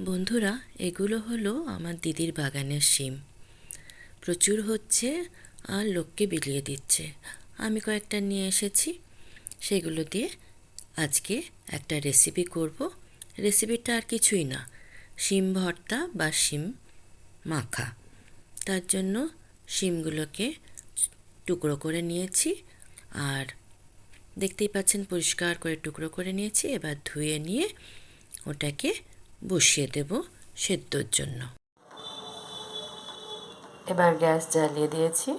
বন্ধুরা, এগুলো হলো আমার দিদির বাগানের শিম। প্রচুর হচ্ছে আর লোককে বিলিয়ে দিচ্ছে। আমি কয়েকটা নিয়ে এসেছি, সেগুলো দিয়ে আজকে একটা রেসিপি করব। রেসিপিটা আর কিছুই না, শিম ভর্তা বা শিম মাখা। তার জন্য শিমগুলোকে টুকরো করে নিয়েছি আর দেখতেই পাচ্ছেন পরিষ্কার করে টুকরো করে নিয়েছি। এবার ধুয়ে নিয়ে ওটাকে বসিয়ে দেব সেদ্ধর জন্য। এবার গ্যাস জ্বালিয়ে দিয়েছি।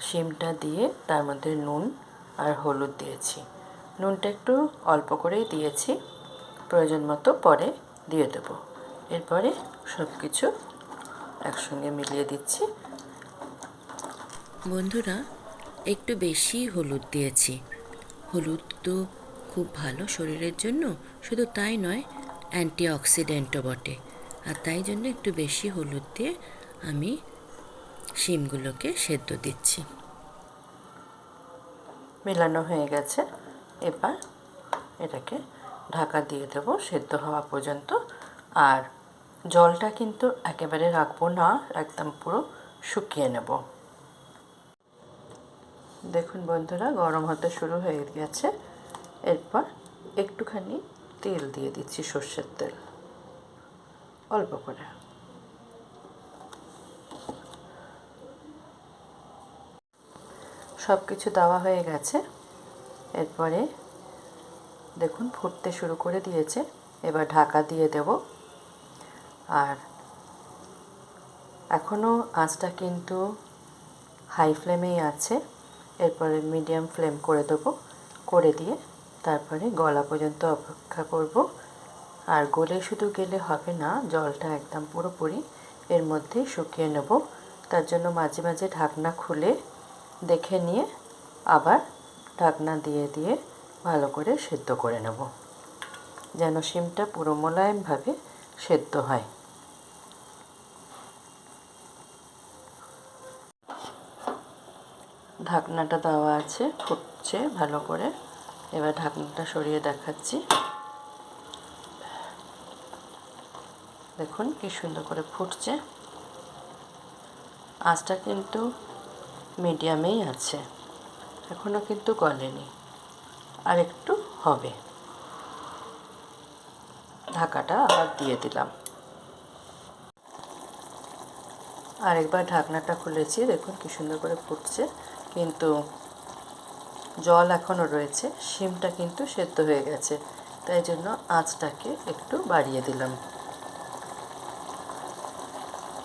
শিমটা দিয়ে তার মধ্যে নুন আর হলুদ দিয়েছি। নুনটা একটু অল্প করেই দিয়েছি। প্রয়োজন মতো পরে দিয়ে দেব। এরপরে সব কিছু একসঙ্গে মিলিয়ে দিচ্ছি। বন্ধুরা একটু বেশি হলুদ দিয়েছি। হলুদ তো খুব ভালো শরীরের জন্য শুধু তাই নয় অ্যান্টিঅক্সিডেন্টও বটে। আর তাই জন্য একটু বেশি হলুদ দিয়ে আমি শিমগুলোকে সেদ্ধ দিচ্ছি। মেলানো হয়ে গেছে। এবার এটাকে ঢাকা দিয়ে দেব সেদ্ধ হওয়া পর্যন্ত। আর জলটা কিন্তু একেবারে রাখব না, একদম পুরো শুকিয়ে নেব। দেখুন বন্ধুরা, গরম হতে শুরু হয়ে গেছে। এরপর একটুখানি তেল দিয়ে দিচ্ছি সর্ষের তেল। অল্প করে। সব কিছু দেওয়া হয়ে গেছে। এরপরে দেখুন, ফুটতে শুরু করে দিয়েছে। এবার ঢাকা দিয়ে দেব। আর এখনও আঁচটা কিন্তু হাই ফ্লেমেই আছে। এরপরে মিডিয়াম ফ্লেম করে দেবো। করে দিয়ে তারপরে গলা পর্যন্ত অপেক্ষা করব। আর গলে শুধু গেলে হবে না, জলটা একদম পুরোপুরি এর মধ্যেই শুকিয়ে নেব। তার জন্য মাঝে মাঝে ঢাকনা খুলে দেখে নিয়ে আবার ঢাকনা দিয়ে দিয়ে ভালো করে সেদ্ধ করে নেব। যেন শিমটা পুরো মোলায়েমভাবে সেদ্ধ হয়। ঢাকনাটা দেওয়া আছে, ফুটছে ভালো করে। এবার ঢাকনাটা সরিয়ে দেখাচ্ছি। দেখুন কি সুন্দর করে ফুটছে। আঁচটা কিন্তু মিডিয়ামেই আছে। এখনও কিন্তু গলেনি। আর একটু হবে। ঢাকাটা আবার দিয়ে দিলাম। আরেকবার ঢাকনাটা খুলেছি। দেখুন কি সুন্দর করে ফুটছে। কিন্তু জল এখনও রয়েছে, শিমটা কিন্তু সেদ্ধ হয়ে গেছে। তাই জন্য আঁচটাকে একটু বাড়িয়ে দিলাম।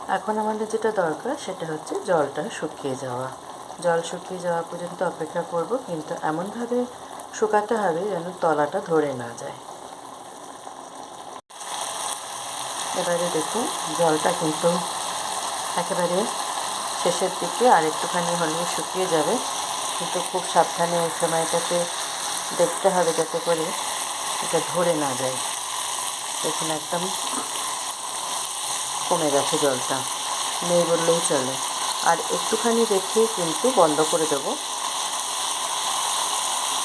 এখন আমাদের যেটা দরকার সেটা হচ্ছে জলটা শুকিয়ে যাওয়া। জল শুকিয়ে যাওয়া পর্যন্ত অপেক্ষা করব, কিন্তু এমনভাবে শুকাতে হবে যেন তলাটা ধরে না যায়। এবারে দেখুন, জলটা কিন্তু একেবারে শেষের দিকে আর একটুখানি হলেই শুকিয়ে যাবে। কিন্তু খুব সাবধানে ওই সময়টাতে দেখতে হবে যাতে করে এটা ধরে না যায়। দেখুন একদম কমে গেছে জলটা। নেই বললেই চলে। আর একটুখানি রেখে কিন্তু বন্ধ করে দেব।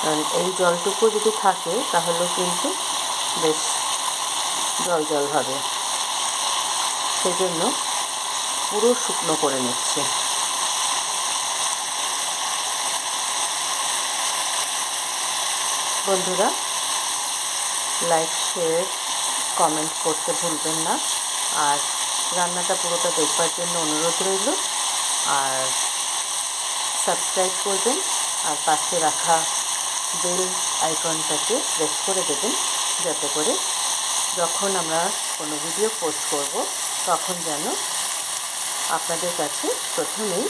কারণ এই জলটুকু যদি থাকে তাহলে কিন্তু বেশ জল জল হবে। সেজন্য পুরো শুকনো করে নিচ্ছে। বন্ধুরা লাইক শেয়ার কমেন্ট করতে ভুলবেন না। আর রান্নাটা পুরোটা দেখবার জন্য অনুরোধ রইল। আর সাবস্ক্রাইব করবেন আর পাশে রাখা বেল আইকনটাকে প্রেস করে দেবেন, যাতে করে যখন আমরা কোনো ভিডিও পোস্ট করব, তখন যেন আপনাদের কাছে প্রথমেই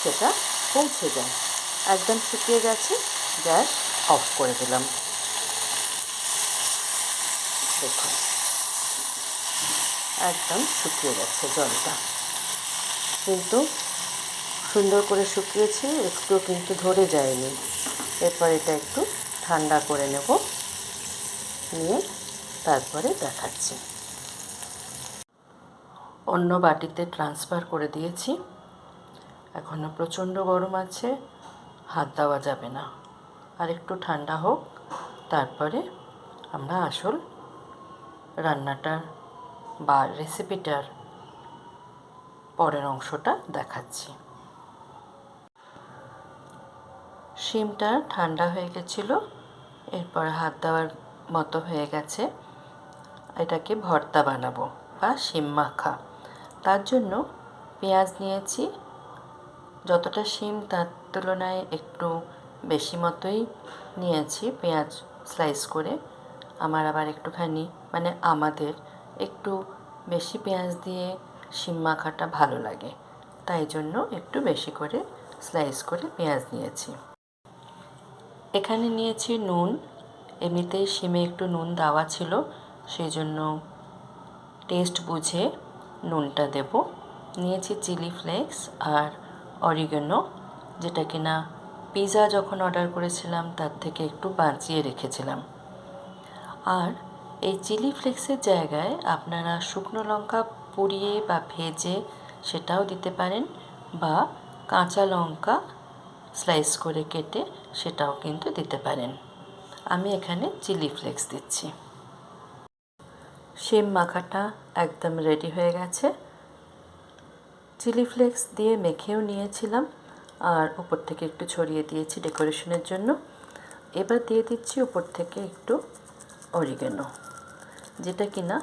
সেটা পৌঁছে যায়। একদম শুকিয়ে গেছে, গ্যাস অফ করে দিলাম। দেখুন। একদম শুকিয়ে গেছে জলটা। কিন্তু সুন্দর করে শুকিয়েছি, একটু কিন্তু ধরে যায়নি। এরপর এটা একটু ঠান্ডা করে নেব। নিয়ে তারপরে দেখাচ্ছি। অন্য বাটিতে ট্রান্সফার করে দিয়েছি। এখনও প্রচণ্ড গরম আছে, হাত দেওয়া যাবে না। আর একটু ঠান্ডা হোক, তারপরে আমরা আসল রান্নাটার বা রেসিপিটার পরের অংশটা দেখাচ্ছি। শিমটা ঠান্ডা হয়ে গেছিল, এরপর হাত দেওয়ার মতো হয়ে গেছে। এটাকে ভর্তা বানাবো বা শিম মাখা। তার জন্য পেঁয়াজ নিয়েছি। যতটা শিম তার তুলনায় একটু বেশি মতোই নিয়েছি পেঁয়াজ স্লাইস করে। আমার আবার একটুখানি মানে আমাদের একটু বেশি পেঁয়াজ দিয়ে শিম মাখাটা ভালো লাগে। তাই জন্য একটু বেশি করে স্লাইস করে পেঁয়াজ নিয়েছি। এখানে নিয়েছি নুন। এমনিতেই শিমে একটু নুন দেওয়া ছিল সেই জন্য টেস্ট বুঝে নুনটা দেব। নিয়েছি চিলি ফ্লেক্স আর অরিগেনো যেটা কিনা পিৎজা যখন অর্ডার করেছিলাম, তার থেকে একটু বাঁচিয়ে রেখেছিলাম। আর এই চিলি ফ্লেক্সের জায়গায় আপনারা শুকনো লঙ্কা পুড়িয়ে বা ভেজে সেটাও দিতে পারেন বা কাঁচা লঙ্কা স্লাইস করে কেটে সেটাও কিন্তু দিতে পারেন। আমি এখানে চিলি ফ্লেক্স দিচ্ছি। শিম মাখাটা একদম রেডি হয়ে গেছে। চিলি ফ্লেক্স দিয়ে মেখেও নিয়েছিলাম। আর উপর থেকে একটু ছড়িয়ে দিয়েছি ডেকোরেশনের জন্য। এবার দিয়ে দিচ্ছি উপর থেকে একটু অরিগেনো, যেটা কিনা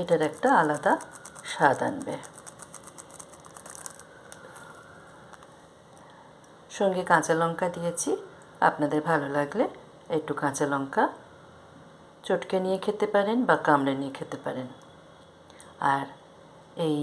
এটার একটা আলাদা স্বাদ আনবে। সঙ্গে কাঁচা লঙ্কা দিয়েছি, আপনাদের ভালো লাগলে একটু কাঁচা লঙ্কা চটকে নিয়ে খেতে পারেন বা কামড়ে নিয়ে খেতে পারেন। আর এই